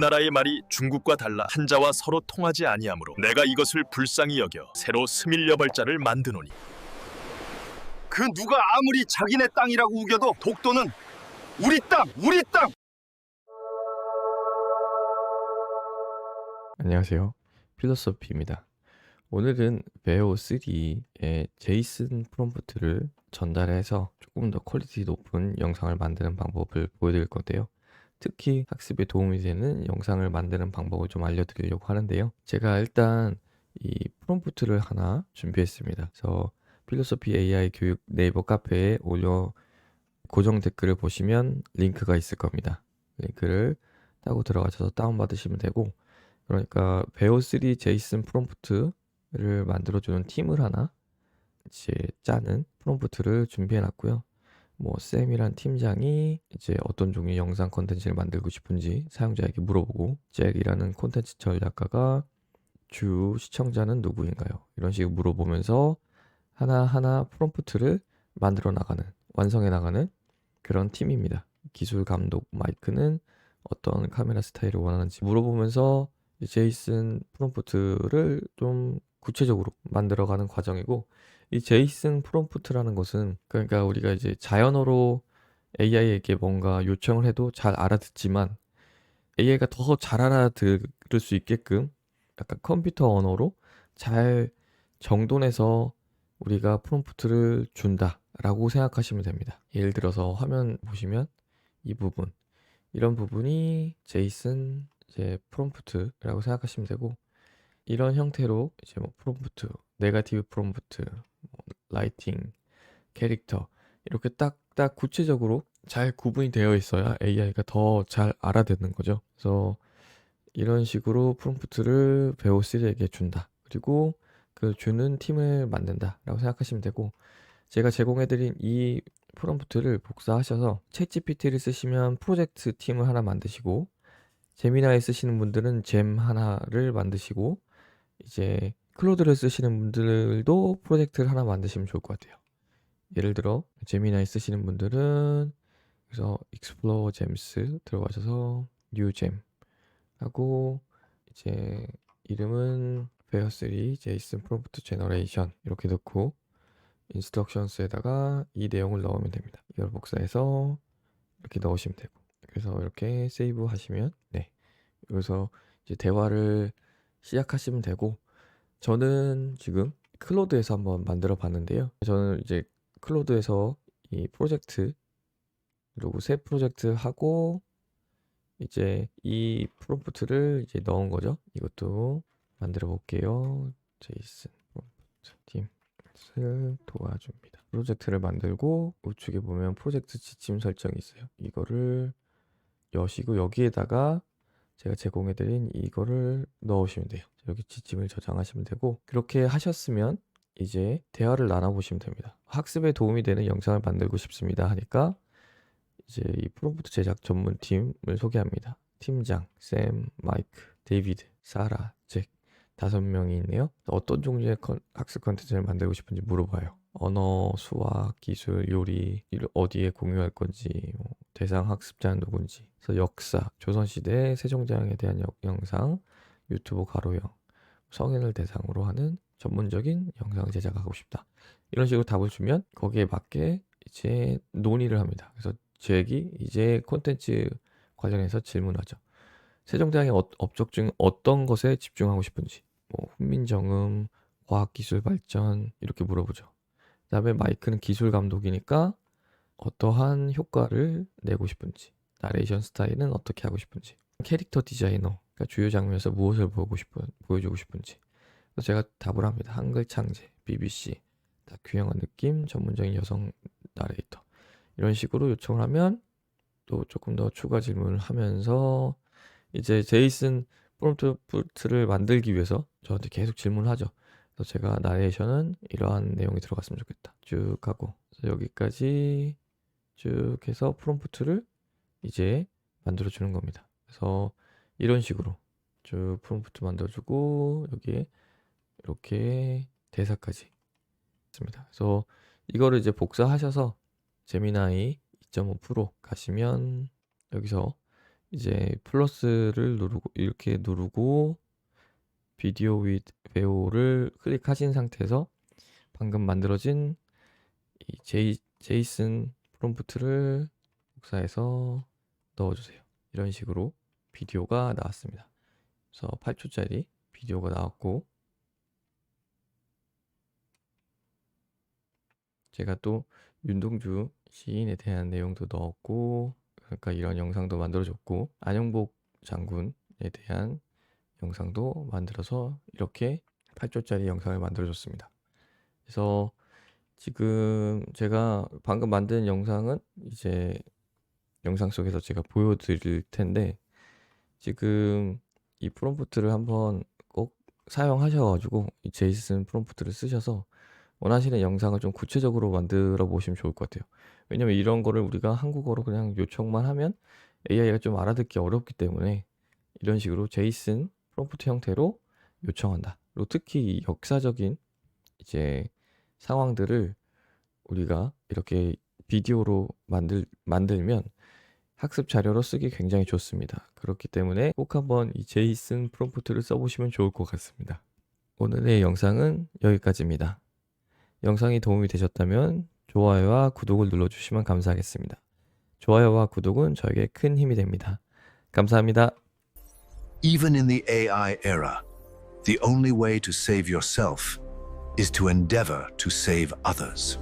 나라의 말이 중국과 달라 한자와 서로 통하지 아니하므로 내가 이것을 불쌍히 여겨 새로 스밀려벌자를 만드노니 그 누가 아무리 자기네 땅이라고 우겨도 독도는 우리 땅, 우리 땅. 안녕하세요. 필로소피입니다. 오늘은 베어 3의 제이슨 프롬프트를 전달해서 조금 더 퀄리티 높은 영상을 만드는 방법을 보여드릴 건데요. 특히 학습에 도움이 되는 영상을 만드는 방법을 좀 알려드리려고 하는데요. 제가 일단 이 프롬프트를 하나 준비했습니다. 그래서 필로소피 AI 교육 네이버 카페에 올려 고정 댓글을 보시면 링크가 있을 겁니다. 링크를 따고 들어가셔서 다운받으시면 되고 그러니까 베어3 제이슨 프롬프트를 만들어주는 팀을 하나 이제 짜는 프롬프트를 준비해 놨고요. 뭐 쌤이란 팀장이 이제 어떤 종류의 영상 컨텐츠를 만들고 싶은지 사용자에게 물어보고 잭이라는 콘텐츠 전략가가 주 시청자는 누구인가요? 이런 식으로 물어보면서 하나하나 프롬프트를 만들어 나가는 완성해 나가는 그런 팀입니다. 기술 감독 마이크는 어떤 카메라 스타일을 원하는지 물어보면서 이 제이슨 프롬프트를 좀 구체적으로 만들어가는 과정이고 이 제이슨 프롬프트라는 것은 그러니까 우리가 이제 자연어로 AI에게 뭔가 요청을 해도 잘 알아듣지만 AI가 더 잘 알아들을 수 있게끔 약간 컴퓨터 언어로 잘 정돈해서 우리가 프롬프트를 준다라고 생각하시면 됩니다. 예를 들어서 화면 보시면 이 부분 이런 부분이 제이슨 이제 프롬프트라고 생각하시면 되고 이런 형태로 이제 뭐 프롬프트, 네가티브 프롬프트, 뭐 라이팅, 캐릭터 이렇게 딱딱 구체적으로 잘 구분이 되어 있어야 AI가 더 잘 알아듣는 거죠. 그래서 이런 식으로 프롬프트를 베오3에게 준다. 그리고 그 주는 팀을 만든다라고 생각하시면 되고 제가 제공해드린 이 프롬프트를 복사하셔서 챗GPT를 쓰시면 프로젝트 팀을 하나 만드시고 제미나이 쓰시는 분들은 잼 하나를 만드시고 이제 클로드를 쓰시는 분들도 프로젝트를 하나 만드시면 좋을 것 같아요. 예를 들어 제미나이 쓰시는 분들은 그래서 익스플로어 잼스 들어가셔서 뉴잼 하고 이제 이름은 베어3 제이슨 프롬프트 제너레이션 이렇게 넣고 인스트럭션스에다가 이 내용을 넣으면 됩니다. 이걸 복사해서 이렇게 넣으시면 되고 그래서 이렇게 세이브 하시면 네 여기서 이제 대화를 시작하시면 되고 저는 지금 클로드에서 한번 만들어 봤는데요. 저는 이제 클로드에서 이 프로젝트 그리고 새 프로젝트 하고 이제 이 프롬프트를 이제 넣은 거죠. 이것도 만들어 볼게요. 제이슨 프롬프트 팀을 도와줍니다. 프로젝트를 만들고 우측에 보면 프로젝트 지침 설정이 있어요. 이거를 여시고 여기에다가 제가 제공해드린 이거를 넣으시면 돼요. 여기 지침을 저장하시면 되고 그렇게 하셨으면 이제 대화를 나눠보시면 됩니다. 학습에 도움이 되는 영상을 만들고 싶습니다 하니까 이제 이 프롬프트 제작 전문 팀을 소개합니다. 팀장, 샘, 마이크, 데이비드, 사라, 잭 다섯 명이 있네요. 어떤 종류의 컨- 학습 컨텐츠를 만들고 싶은지 물어봐요. 언어, 수학, 기술, 요리 어디에 공유할 건지, 뭐 대상 학습자는 누군지, 그래서 역사, 조선시대 세종대왕에 대한 여- 영상, 유튜브 가로형, 성인을 대상으로 하는 전문적인 영상 제작하고 싶다. 이런 식으로 답을 주면 거기에 맞게 이제 논의를 합니다. 그래서 잭이 이제 콘텐츠 관련해서 질문하죠. 세종대왕의 업- 업적 중 어떤 것에 집중하고 싶은지, 뭐 훈민정음, 과학기술 발전 이렇게 물어보죠. 그다음에 마이크는 기술 감독이니까 어떠한 효과를 내고 싶은지, 나레이션 스타일은 어떻게 하고 싶은지, 캐릭터 디자이너, 그러니까 주요 장면에서 무엇을 보고 싶은, 보여주고 싶은지. 제가 답을 합니다. 한글 창제, BBC, 다큐 영화 느낌, 전문적인 여성 나레이터. 이런 식으로 요청을 하면 또 조금 더 추가 질문을 하면서 이제 제이슨 프롬프트를 만들기 위해서 저한테 계속 질문하죠. 그래서 제가 나레이션은 이러한 내용이 들어갔으면 좋겠다. 쭉 하고 여기까지 쭉 해서 프롬프트를 이제 만들어 주는 겁니다. 그래서 이런 식으로 쭉 프롬프트 만들어 주고 여기에 이렇게 대사까지 있습니다. 그래서 이거를 이제 복사하셔서 제미나이 2.5 프로 가시면 여기서 이제 플러스를 누르고 이렇게 누르고 비디오 윗 베오를 클릭하신 상태에서 방금 만들어진 이 제이, 제이슨 프롬프트를 복사해서 넣어주세요. 이런 식으로 비디오가 나왔습니다. 그래서 8초짜리 비디오가 나왔고 제가 또 윤동주 시인에 대한 내용도 넣었고 그러니까 이런 영상도 만들어줬고 안영복 장군에 대한 영상도 만들어서 이렇게 8초짜리 영상을 만들어줬습니다. 그래서 지금 제가 방금 만든 영상은 이제 영상 속에서 제가 보여드릴 텐데 지금 이 프롬프트를 한번 꼭 사용하셔가지고 이 제이슨 프롬프트를 쓰셔서 원하시는 영상을 좀 구체적으로 만들어 보시면 좋을 것 같아요. 왜냐면 이런 거를 우리가 한국어로 그냥 요청만 하면 AI가 좀 알아듣기 어렵기 때문에 이런 식으로 제이슨 프롬프트 형태로 요청한다. 그리고 특히 이 역사적인 이제 상황들을 우리가 이렇게 비디오로 만들 만들면 학습 자료로 쓰기 굉장히 좋습니다. 그렇기 때문에 꼭 한번 이 제이슨 프롬프트를 써보시면 좋을 것 같습니다. 오늘의 영상은 여기까지입니다. 영상이 도움이 되셨다면 좋아요와 구독을 눌러주시면 감사하겠습니다. 좋아요와 구독은 저에게 큰 힘이 됩니다. 감사합니다. Even in the AI era, the only way to save yourself is to endeavor to save others.